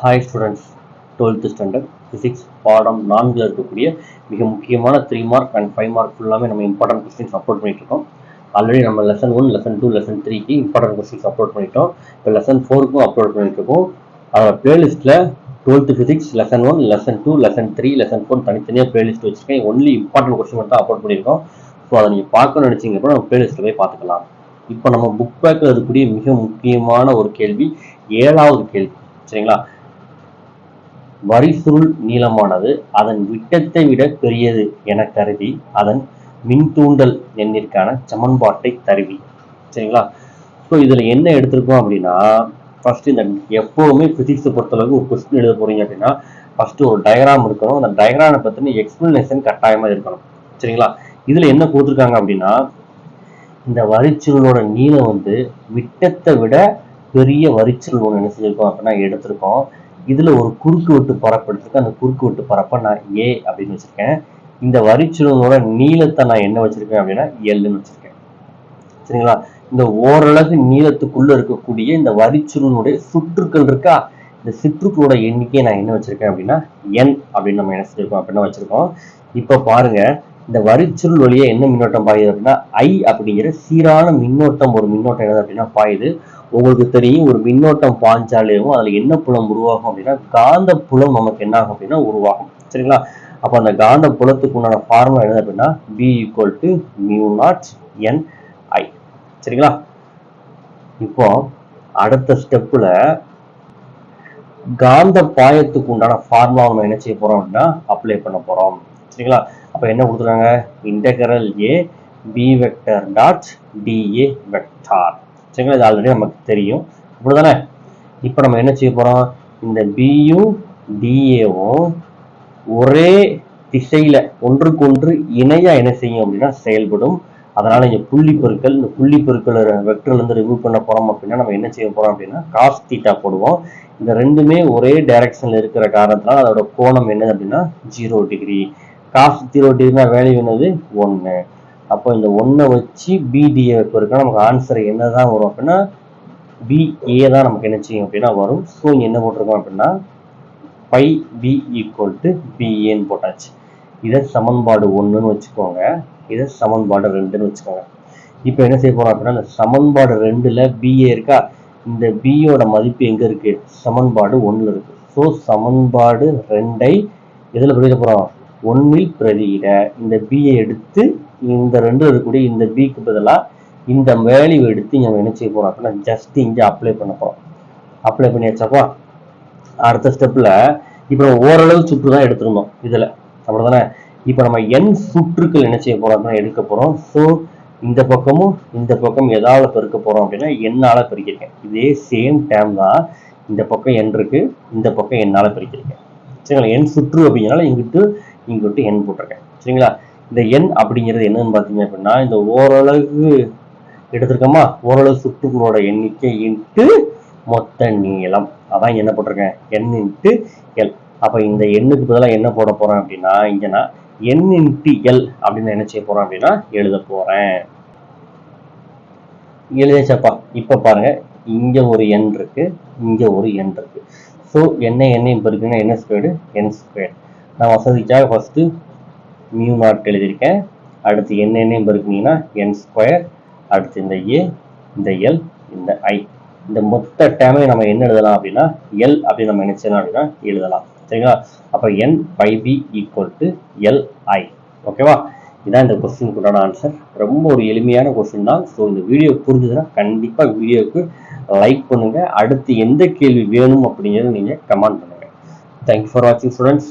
Hi students twelfth standard physics பாடம் நான்கில் இருக்கக்கூடிய மிக முக்கியமான three mark and five mark ஃபுல்லாமே நம்ம இம்பார்ட்டன்ட் கொஸ்டின்ஸ் அப்லோட் பண்ணிட்டு இருக்கோம் ஆல்ரெடி நம்ம lesson one lesson two lesson த்ரீக்கு இம்பார்ட்டன்ட் கொஸ்டின்ஸ் அப்லோட் பண்ணிட்டோம். இப்போ லெசன் ஃபோருக்கும் அப்லோட் பண்ணிட்டுருக்கோம். அதோட பிளேலிஸ்ட்டில் twelfth physics lesson one lesson two lesson three lesson four தனித்தனியாக பிளேலிஸ்ட் வச்சுருக்கேன். ஒன்லி இம்பார்ட்டன்ட் கொஸ்டின் மட்டும் அப்லோட் பண்ணியிருக்கோம். ஸோ அதை நீங்கள் பார்க்கணும்னு நினச்சிங்க கூட நம்ம பிளேலிஸ்ட்டில் போய் பார்த்துக்கலாம். இப்போ நம்ம புக் பேக்கில் இருக்கக்கூடிய மிக முக்கியமான ஒரு கேள்வி ஏழாவது கேள்வி. சரிங்களா? வரிசுருள் நீளமானது அதன் விட்டத்தை விட பெரியது என கருதி அதன் மின்தூண்டல் எண்ணிற்கான சமன்பாட்டை தருவி. சரிங்களா? ஸோ இதில் என்ன எடுத்திருக்கோம் அப்படின்னா ஃபர்ஸ்ட் இந்த எப்போவுமே ஃபிசிக்ஸை பொறுத்தளவுக்கு ஒரு கொஸ்டின் எழுத போறீங்க அப்படின்னா ஃபர்ஸ்ட் ஒரு டயக்ராம் இருக்கணும். அந்த டயக்ராமை பற்றின எக்ஸ்பிளனேஷன் கட்டாயமாக இருக்கணும். சரிங்களா? இதில் என்ன கொடுத்துருக்காங்க அப்படின்னா இந்த வரிச்சுருளோட நீளம் வந்து விட்டத்தை விட பெரிய வரிச்சுருள் ஒன்று என்ன செஞ்சிருக்கோம் அப்படின்னா எடுத்திருக்கோம். இதில் ஒரு குறுக்கு வெட்டு பரப்பு எடுத்திருக்கேன் அந்த குறுக்கு வெட்டு பரப்பை நான் ஏ அப்படின்னு வச்சுருக்கேன். இந்த வரிச்சுருவனோட நீளத்தை நான் என்ன வச்சுருக்கேன் அப்படின்னா எல்லுன்னு வச்சுருக்கேன். சரிங்களா? இந்த ஓரளவு நீளத்துக்குள்ள இருக்கக்கூடிய இந்த வரிச்சுருவனுடைய சுற்றுக்கள் இருக்கா? இந்த சுற்றுக்களோட எண்ணிக்கையை நான் என்ன வச்சிருக்கேன் அப்படின்னா என் அப்படின்னு நம்ம என்ன செஞ்சிருக்கோம் அப்படின்னா வச்சிருக்கோம்? இப்போ பாருங்க இந்த வரிச்சுருள் வழியா என்ன மின்னோட்டம் பாயுது அப்படின்னா ஐ அப்படிங்கிற சீரான மின்னோட்டம் ஒரு மின்னோட்டம் என்னது அப்படின்னா பாயுது. உங்களுக்கு தெரியும் ஒரு மின்னோட்டம் பாஞ்சாலேயும் அதுல என்ன புலம் உருவாகும் அப்படின்னா காந்த புலம் நமக்கு என்ன ஆகும் அப்படின்னா உருவாகும். சரிங்களா? அப்போ அந்த காந்த புலத்துக்கு உண்டான ஃபார்முலா என்னது அப்படின்னா B equal to mu naught N I சரிங்களா? இப்போ அடுத்த ஸ்டெப்பில் காந்த பாயத்துக்கு உண்டான ஃபார்முலா நம்ம என்ன செய்ய போறோம் அப்படின்னா அப்ளை பண்ண போறோம். சரிங்களா? அப்போ என்ன கொடுத்துருக்காங்க? Integral A B vector dot DA vector சரிங்களா இது ஆல்ரெடி நமக்கு தெரியும். அப்படிதானே இப்போ நம்ம என்ன செய்ய போறோம்? இந்த பியும் டிஏவும் ஒரே திசையில ஒன்றுக்கொன்று இணையாக என்ன செய்யும் அப்படின்னா செயல்படும். அதனால் இந்த புள்ளி பொருட்கள் இந்த புள்ளி பெருக்கல் வெக்டர்லேருந்து ரிமூவ் பண்ண போகிறோம் அப்படின்னா நம்ம என்ன செய்ய போறோம் அப்படின்னா காஸ் தீட்டா போடுவோம். இந்த ரெண்டுமே ஒரே டைரக்ஷனில் இருக்கிற காரணத்தினால அதோட கோணம் என்னது அப்படின்னா ஜீரோ டிகிரி காஸ் ஜீரோ டிகிரினா வேல்யூ என்னது? ஒன்று அப்போ இந்த ஒன்றை வச்சு பிடிஏ பெருக்க நமக்கு ஆன்சர் என்னதான் வரும் அப்படின்னா பிஏ தான் நமக்கு என்ன செய்யும் அப்படின்னா வரும். ஸோ இங்கே என்ன போட்டிருக்கோம் அப்படின்னா பை பி ஈக்குவல் டு பிஏன்னு போட்டாச்சு. இதை சமன்பாடு ஒன்றுன்னு வச்சுக்கோங்க. இதை சமன்பாடு ரெண்டுன்னு வச்சுக்கோங்க. இப்போ என்ன செய்ய போகிறோம் அப்படின்னா இந்த சமன்பாடு ரெண்டில் பிஏ இருக்கா? இந்த பியோட மதிப்பு எங்கே இருக்குது சமன்பாடு ஒன்றில் இருக்குது ஸோ சமன்பாடு ரெண்டை இதில் பிரதியிட போகிறோம் ஒன்றில் பிரதியிட இந்த பியை எடுத்து இந்த ரெண்டு இருக்கக்கூடிய இந்த பிக்கு பதிலா இந்த வேல்யூ எடுத்து நம்ம என்ன செய்ய போறோம் அப்படின்னா ஜஸ்ட் இங்க அப்ளை பண்ண போகிறோம் அப்ளை பண்ணியாச்சாப்பா அடுத்த ஸ்டெப்ல இப்போ நம்ம ஓரளவு சுற்று தான் எடுத்திருந்தோம் இதுல. அப்படிதானே இப்போ நம்ம என் சுற்றுக்கள் என்ன செய்ய போறோம் அப்படின்னா எடுக்க போறோம். ஸோ இந்த பக்கமும் இந்த பக்கம் எதாவது பெருக்க போறோம் அப்படின்னா என்னால பெருக்கிருக்கேன் இதே சேம் டேம் தான் இந்த பக்கம் என் இருக்குது இந்த பக்கம் என்னால பெருக்கிருக்கேன் சரிங்களா? என் சுற்று அப்படிங்கிறனால இங்கிட்டு இங்கிட்டு எண் போட்டிருக்கேன். சரிங்களா? இந்த எண் அப்படிங்கிறது என்னன்னு பார்த்தீங்க அப்படின்னா இந்த ஓரளவு எடுத்திருக்கோமா? ஓரளவு சுற்றுகளோட எண்ணிக்கை இன்ட்டு மொத்த நீளம். அதான் என்ன போட்டிருக்கேன்? என் இன்ட்டு எல் அப்போ இந்த எண்ணுக்கு பதிலாக என்ன போட போறேன் அப்படின்னா இங்கே நான் என் இன்ட்டு எல் அப்படின்னு என்ன செய்ய போறேன் அப்படின்னா எழுத போறேன். எழுதிச்சப்பா இப்போ பாருங்க. இங்க ஒரு எண் இருக்கு இங்க ஒரு எண் இருக்கு. ஸோ என்ன என்ன இப்போ இருக்குன்னா என்ன ஸ்கொயர்டு என் ஸ்கொயர்டு நான் வசதிக்காக ஃபஸ்ட்டு மியூ நாட் எழுதியிருக்கேன். அடுத்து என்ன எண்ணெய் என் ஸ்கொயர் அடுத்து இந்த ஏ இந்த எல் இந்த ஐ இந்த மொத்த டேமே நம்ம என்ன எழுதலாம் அப்படின்னா எல் அப்படின்னு நம்ம என்ன அப்படின்னா எழுதலாம். சரிங்களா? அப்போ N phi B equal to L I ஓகேவா இதான் இந்த கொஸ்டினுக்கு உண்டான ஆன்சர் ரொம்ப ஒரு எளிமையான கொஸ்டின் தான். ஸோ இந்த வீடியோ புரிஞ்சுதுன்னா கண்டிப்பாக வீடியோவுக்கு லைக் பண்ணுங்கள் அடுத்து எந்த கேள்வி வேணும் அப்படிங்கிறத நீங்கள் கமெண்ட் பண்ணுங்கள் தேங்க்யூ ஃபார் வாட்சிங் ஸ்டூடெண்ட்ஸ்